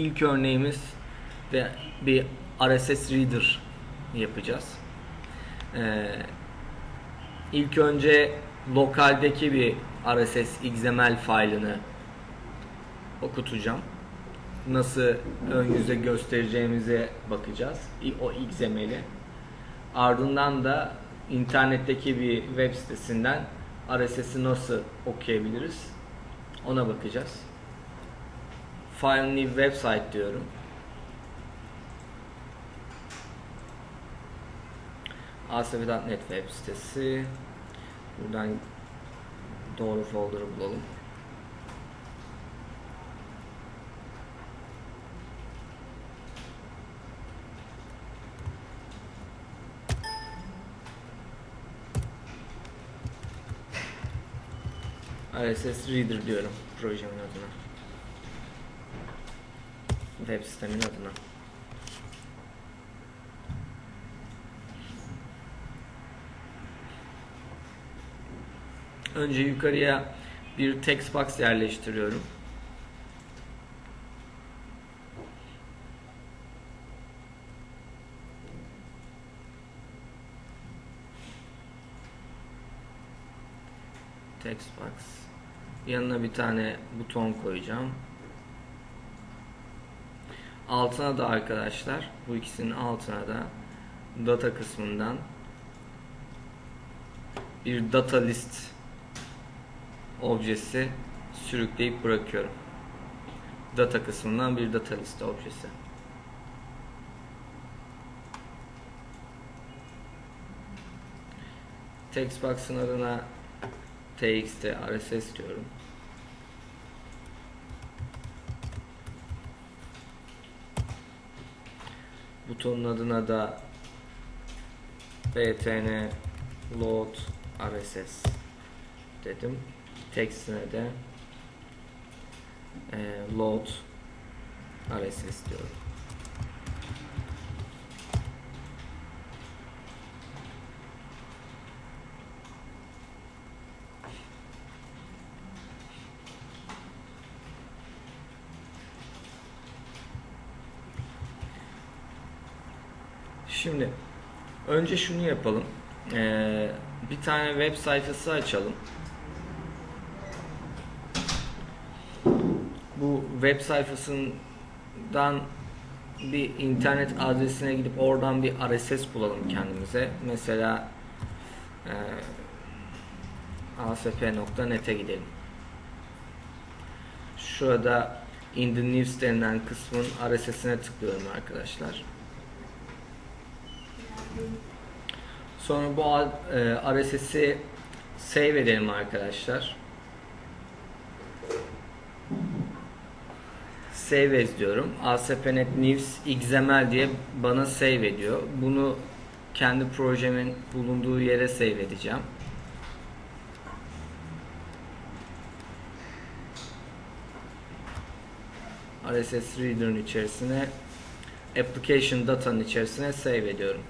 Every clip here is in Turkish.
ilk örneğimiz de bir RSS Reader yapacağız. Ee, ilk önce lokaldeki bir RSS XML failini okutacağım. Nasıl ön yüze göstereceğimize bakacağız. O XML'i. Ardından da internetteki bir web sitesinden RSS'i nasıl okuyabiliriz ona bakacağız. File new website diyorum. asv.net web sitesi. Buradan doğru folder'ı bulalım. RSS Reader diyorum projemin adına. Web sitemin adına. Önce yukarıya bir text box yerleştiriyorum. Text box. Yanına bir tane buton koyacağım. Altına da arkadaşlar bu ikisinin altına da data kısmından bir data list objesi sürükleyip bırakıyorum. Data kısmından bir data list objesi. Textbox'ın adına txt rss diyorum. Butonun adına da btn load rss dedim. Textine de e, load rss diyorum. Şimdi önce şunu yapalım. Ee, bir tane web sayfası açalım. Bu web sayfasından bir internet adresine gidip oradan bir RSS bulalım kendimize. Mesela e, asp.net'e gidelim. Şurada in the news denilen kısmın RSS'ine tıklıyorum arkadaşlar. Sonra bu e, RSS'i save edelim arkadaşlar. Save as diyorum. ASP.NET News XML diye bana save ediyor. Bunu kendi projemin bulunduğu yere save edeceğim. RSS Reader'ın içerisine Application Data'nın içerisine save ediyorum.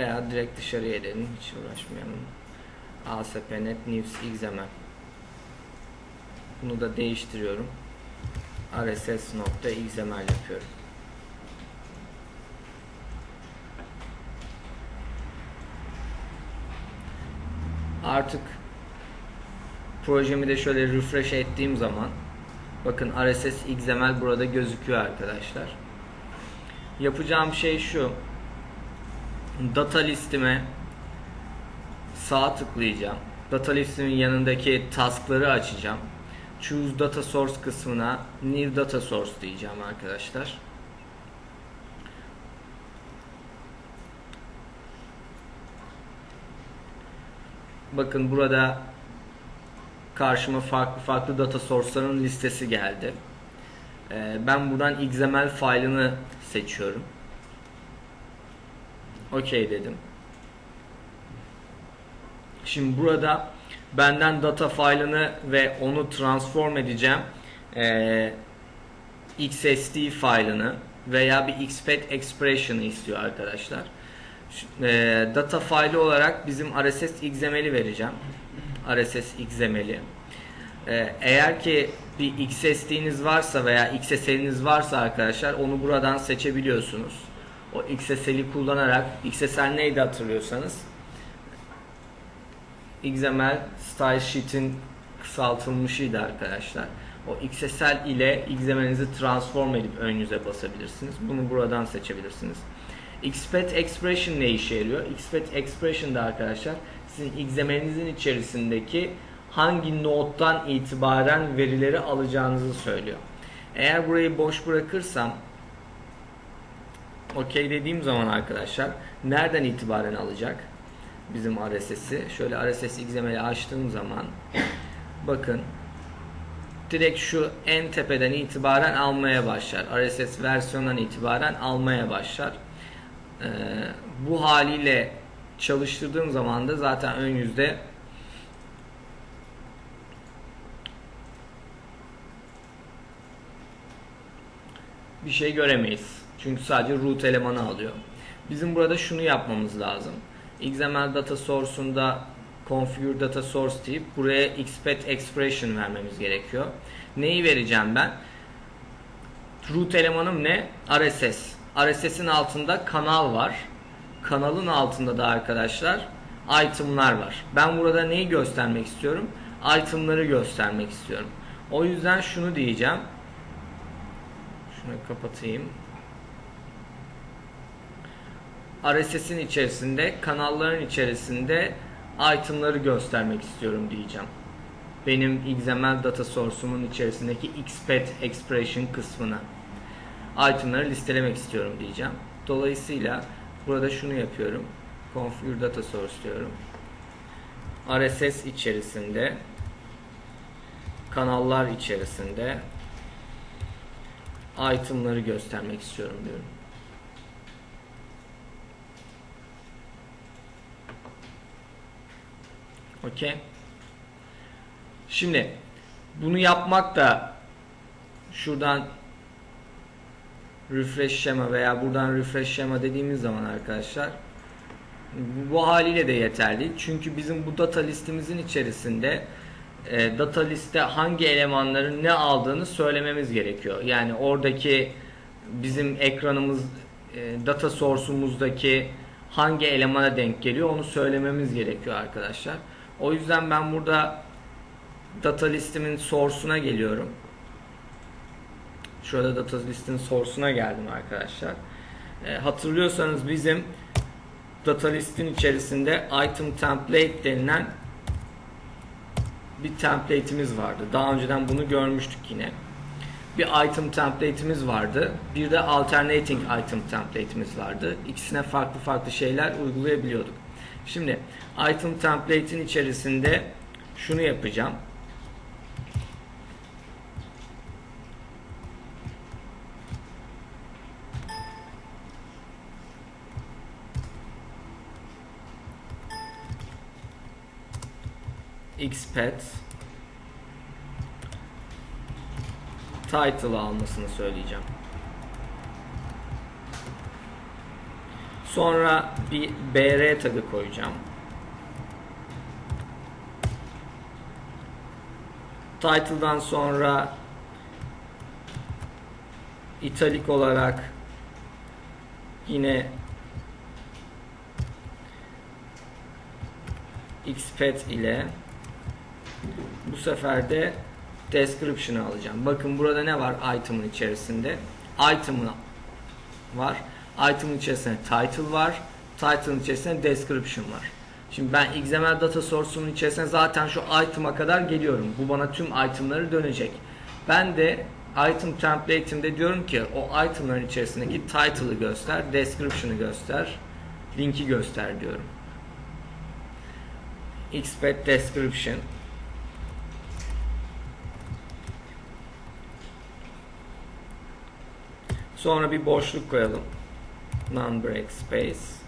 Veya direkt dışarıya edelim hiç uğraşmayalım. ASP.NET News XML bunu da değiştiriyorum. RSS.xml yapıyorum. Artık projemi de şöyle refresh ettiğim zaman bakın RSS XML burada gözüküyor arkadaşlar. Yapacağım şey şu data listime sağ tıklayacağım. Data listimin yanındaki taskları açacağım. Choose data source kısmına new data source diyeceğim arkadaşlar. Bakın burada karşıma farklı farklı data source'ların listesi geldi. Ee, ben buradan XML failini seçiyorum. OK dedim. Şimdi burada benden data file'ını ve onu transform edeceğim. Ee, XSD file'ını veya bir XPath expression'ı istiyor arkadaşlar. E, data file olarak bizim RSS XML'i vereceğim. RSS XML'i. Ee, eğer ki bir XSD'niz varsa veya XSL'iniz varsa arkadaşlar onu buradan seçebiliyorsunuz. O XSL'i kullanarak XSL neydi hatırlıyorsanız XML Style Sheet'in kısaltılmışıydı arkadaşlar. O XSL ile XML'inizi transform edip ön yüze basabilirsiniz. Bunu buradan seçebilirsiniz. XPath Expression ne işe yarıyor? XPath Expression da arkadaşlar sizin XML'inizin içerisindeki hangi node'dan itibaren verileri alacağınızı söylüyor. Eğer burayı boş bırakırsam OK dediğim zaman arkadaşlar nereden itibaren alacak bizim RSS'i? Şöyle RSS XML'i açtığım zaman bakın direkt şu en tepeden itibaren almaya başlar. RSS versiyondan itibaren almaya başlar. Ee, bu haliyle çalıştırdığım zaman da zaten ön yüzde bir şey göremeyiz. Çünkü sadece root elemanı alıyor. Bizim burada şunu yapmamız lazım. XML data source'unda configure data source deyip buraya xpath expression vermemiz gerekiyor. Neyi vereceğim ben? Root elemanım ne? RSS. RSS'in altında kanal var. Kanalın altında da arkadaşlar itemlar var. Ben burada neyi göstermek istiyorum? Itemları göstermek istiyorum. O yüzden şunu diyeceğim. Şunu kapatayım. RSS'in içerisinde, kanalların içerisinde itemları göstermek istiyorum diyeceğim. Benim XML data source'umun içerisindeki XPath expression kısmına itemları listelemek istiyorum diyeceğim. Dolayısıyla burada şunu yapıyorum. Configure data source diyorum. RSS içerisinde kanallar içerisinde itemları göstermek istiyorum diyorum. Okey. Şimdi bunu yapmak da şuradan refresh şema veya buradan refresh şema dediğimiz zaman arkadaşlar bu haliyle de yeterli. Çünkü bizim bu data listimizin içerisinde e, data liste hangi elemanların ne aldığını söylememiz gerekiyor. Yani oradaki bizim ekranımız e, data source'umuzdaki hangi elemana denk geliyor onu söylememiz gerekiyor arkadaşlar. O yüzden ben burada data listimin source'una geliyorum. Şurada data listin source'una geldim arkadaşlar. E, hatırlıyorsanız bizim data listin içerisinde item template denilen bir template'imiz vardı. Daha önceden bunu görmüştük yine. Bir item template'imiz vardı. Bir de alternating item template'imiz vardı. İkisine farklı farklı şeyler uygulayabiliyorduk. Şimdi item template'in içerisinde şunu yapacağım. xpath title almasını söyleyeceğim. Sonra bir br tagı koyacağım. Title'dan sonra italik olarak yine xpath ile bu sefer de description'ı alacağım. Bakın burada ne var item'ın içerisinde? Item'ı var. Item'ın içerisinde title var. Title'ın içerisinde description var. Şimdi ben XML data source'umun içerisine zaten şu item'a kadar geliyorum. Bu bana tüm item'ları dönecek. Ben de item template'imde diyorum ki o item'ların içerisindeki title'ı göster, description'ı göster, linki göster diyorum. xpath description Sonra bir boşluk koyalım. Non-break space.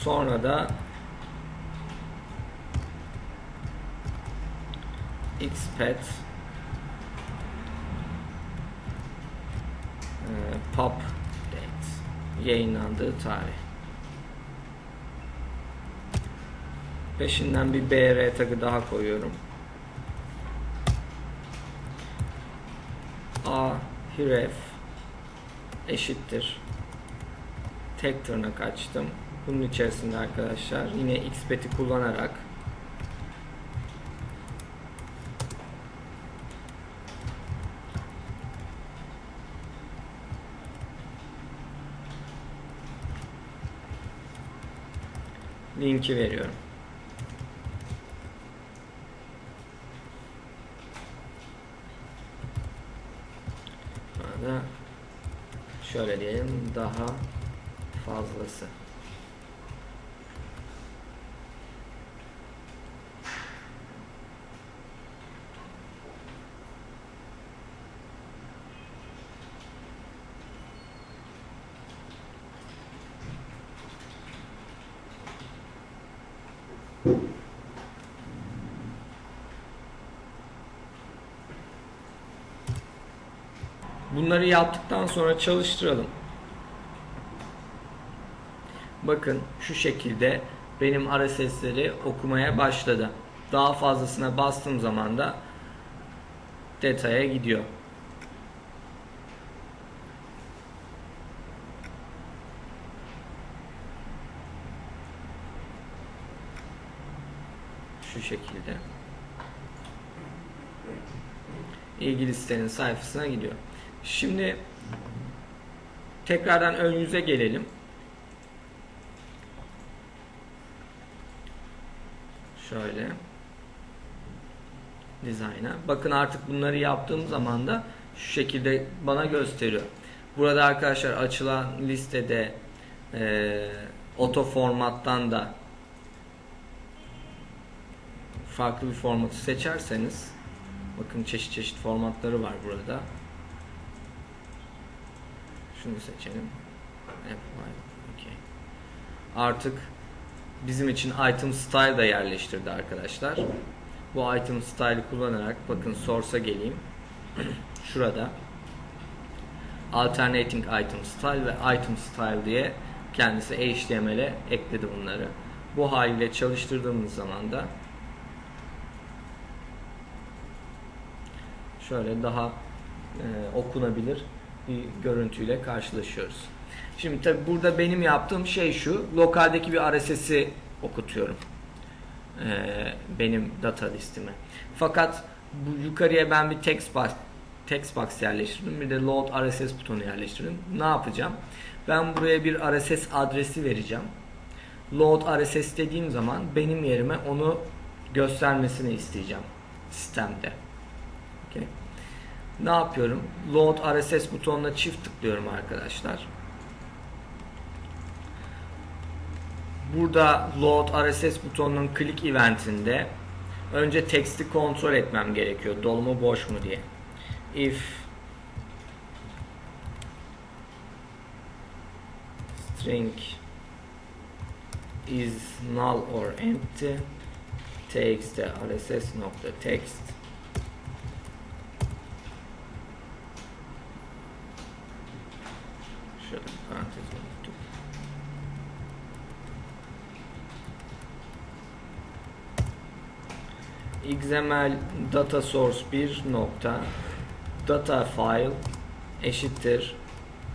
Sonra da xpath e, pop date yayınlandığı tarih. Peşinden bir BR tagı daha koyuyorum. A href eşittir. Tek tırnak açtım. Bunun içerisinde arkadaşlar yine xpet'i kullanarak linki veriyorum. Sonra da şöyle diyelim daha fazlası. Bunları yaptıktan sonra çalıştıralım. Bakın şu şekilde benim RSS'leri okumaya başladı. Daha fazlasına bastığım zaman da detaya gidiyor. Şu şekilde. ilgili sitenin sayfasına gidiyor. Şimdi tekrardan ön yüze gelelim. Şöyle dizayna. Bakın artık bunları yaptığım zaman da şu şekilde bana gösteriyor. Burada arkadaşlar açılan listede e, oto formattan da farklı bir formatı seçerseniz bakın çeşit çeşit formatları var burada. Şunu seçelim. Apply. Okay. Artık bizim için item style da yerleştirdi arkadaşlar. Bu item style'ı kullanarak bakın source'a geleyim. Şurada alternating item style ve item style diye kendisi HTML'e ekledi bunları. Bu haliyle çalıştırdığımız zaman da şöyle daha e, okunabilir bir görüntüyle karşılaşıyoruz. Şimdi tabi burada benim yaptığım şey şu. Lokaldeki bir RSS'i okutuyorum. Ee, benim data listime. Fakat bu yukarıya ben bir text box, text box yerleştirdim. Bir de load RSS butonu yerleştirdim. Ne yapacağım? Ben buraya bir RSS adresi vereceğim. Load RSS dediğim zaman benim yerime onu göstermesini isteyeceğim sistemde. Ne yapıyorum? Load RSS butonuna çift tıklıyorum arkadaşlar. Burada Load RSS butonunun click eventinde önce teksti kontrol etmem gerekiyor. Dolu mu boş mu diye. If string is null or empty takes the RSS nokta text Şöyle parantez unuttuk. XML data source 1 nokta data file eşittir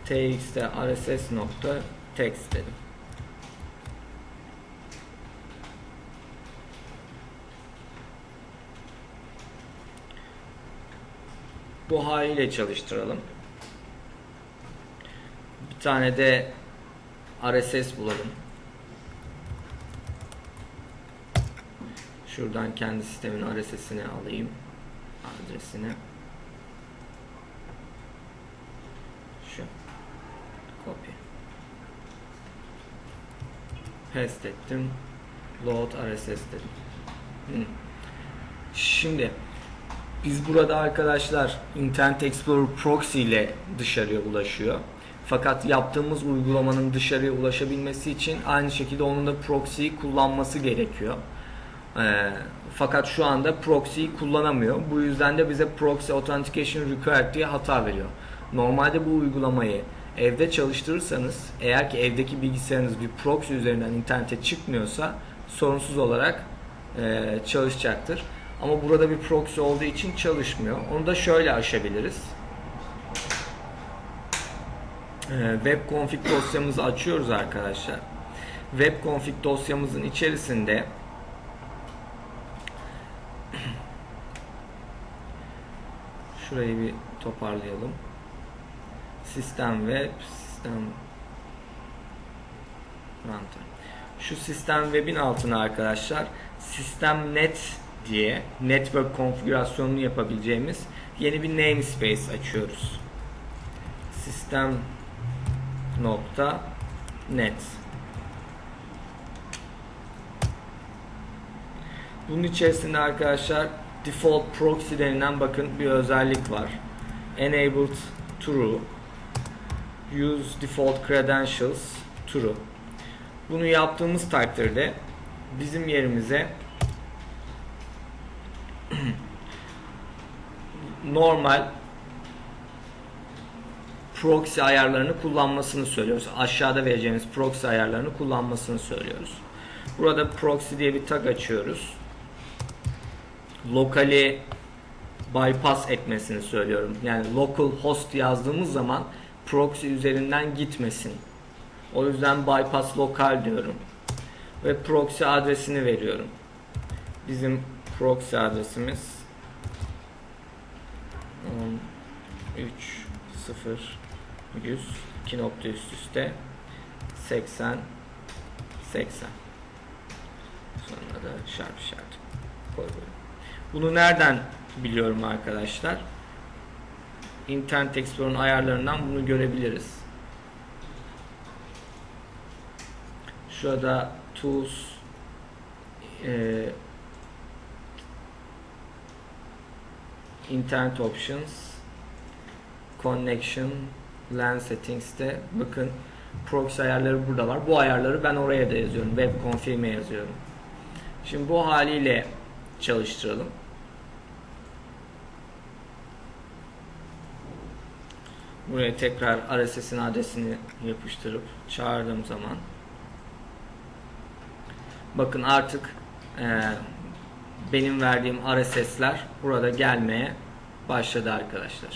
txt rss nokta text dedim. Bu haliyle çalıştıralım. Bir tane de RSS bulalım. Şuradan kendi sistemin RSS'ini alayım. Adresini. Şu. Copy. Paste ettim. Load RSS dedim. Hı. Şimdi biz burada arkadaşlar Internet Explorer Proxy ile dışarıya ulaşıyor. Fakat yaptığımız uygulamanın dışarıya ulaşabilmesi için aynı şekilde onun da proxy'yi kullanması gerekiyor. Ee, fakat şu anda proxy'yi kullanamıyor. Bu yüzden de bize proxy authentication required diye hata veriyor. Normalde bu uygulamayı evde çalıştırırsanız eğer ki evdeki bilgisayarınız bir proxy üzerinden internete çıkmıyorsa sorunsuz olarak e, çalışacaktır. Ama burada bir proxy olduğu için çalışmıyor. Onu da şöyle aşabiliriz. E, web config dosyamızı açıyoruz arkadaşlar. Web config dosyamızın içerisinde şurayı bir toparlayalım. Sistem web, sistem runtime. Şu sistem web'in altına arkadaşlar sistem net diye network konfigürasyonunu yapabileceğimiz yeni bir namespace açıyoruz. Sistem nokta net. Bunun içerisinde arkadaşlar default proxy denilen bakın bir özellik var. Enabled true. Use default credentials true. Bunu yaptığımız takdirde bizim yerimize normal proxy ayarlarını kullanmasını söylüyoruz. Aşağıda vereceğimiz proxy ayarlarını kullanmasını söylüyoruz. Burada proxy diye bir tag açıyoruz. Lokali bypass etmesini söylüyorum. Yani local host yazdığımız zaman proxy üzerinden gitmesin. O yüzden bypass lokal diyorum. Ve proxy adresini veriyorum. Bizim proxy adresimiz 13 0 100 2 nokta üst üste 80 80 sonra da şart şart koy koy. Bunu nereden biliyorum arkadaşlar? Internet Explorer'ın ayarlarından bunu görebiliriz. Şurada Tools e, Internet Options Connection LAN Settings'te bakın proxy ayarları burada var. Bu ayarları ben oraya da yazıyorum. Web config'e yazıyorum. Şimdi bu haliyle çalıştıralım. Buraya tekrar RSS'in adresini yapıştırıp çağırdığım zaman bakın artık e, benim verdiğim RSS'ler burada gelmeye başladı arkadaşlar.